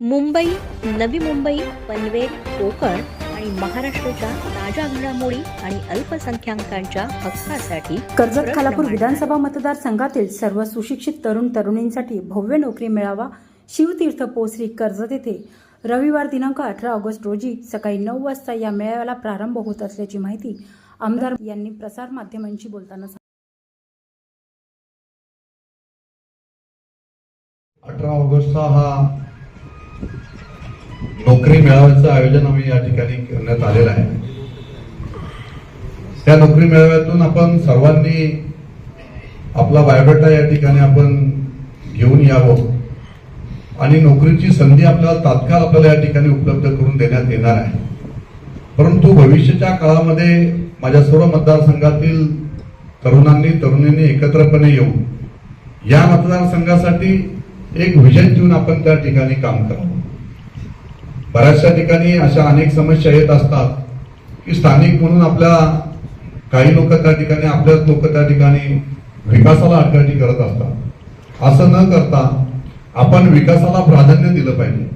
मुंबई नवी मुंबई पनवेल कोकण आणि महाराष्ट्राच्या ताज्या घडामोडी आणि अल्पसंख्याकांच्या हक्कासाठी कर्जत खालापूर विधानसभा मतदारसंघातील सर्व सुशिक्षित तरुण तरुणींसाठी भव्य नोकरी मेळावा शिवतीर्थ पोसरी कर्जत येथे रविवार दिनांक अठरा ऑगस्ट रोजी सकाळी नऊ वाजता या मेळाव्याला प्रारंभ होत असल्याची माहिती आमदार यांनी प्रसार माध्यमांशी बोलताना सांगितली. अठरा ऑगस्टचा हा नोकरी मेळाव्याचं आयोजन आम्ही या ठिकाणी करण्यात आलेलं आहे. त्या नोकरी मेळाव्यातून आपण सर्वांनी आपला बायोडेटा या ठिकाणी आपण घेऊन यावं. आणि नोकरीची संधी आपल्याला तात्काळ आपल्याला या ठिकाणी उपलब्ध करून देण्यात येणार आहे. परंतु भविष्याच्या काळामध्ये माझ्या सर्व मतदारसंघातील तरुणांनी तरुणींनी एकत्रपणे येऊन या मतदारसंघासाठी एक विजन देऊन आपण त्या ठिकाणी काम करावं. बऱ्याचशा ठिकाणी अशा अनेक समस्या येत असतात की स्थानिक म्हणून आपल्या काही लोक त्या ठिकाणी आपल्याच लोक त्या ठिकाणी विकासाला अडकाठी करत असतात. असं न करता आपण विकासाला प्राधान्य दिलं पाहिजे.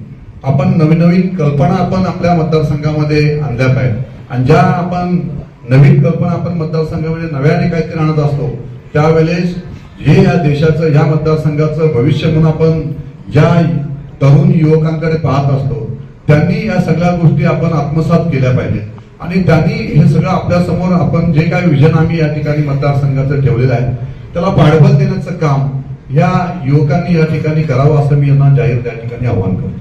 आपण नवीन नवीन कल्पना आपण आपल्या मतदारसंघामध्ये आणल्या पाहिजे. आणि ज्या आपण नवीन कल्पना आपण मतदारसंघामध्ये नव्याने काहीतरी आणत असतो त्यावेळेस हे या देशाचं या मतदारसंघाचं भविष्य म्हणून आपण ज्या तरुण युवकांकडे पाहत असतो त्यांनी या सगळ्या गोष्टी आपण आत्मसात केल्या पाहिजेत. आणि त्यांनी हे सगळं आपल्यासमोर आपण जे काही विजन आम्ही या ठिकाणी मतदारसंघाचं ठेवलेलं आहे त्याला पाठबळ देण्याचं काम या युवकांनी या ठिकाणी करावं असं मी यांना जाहीर त्या ठिकाणी आवाहन करतो.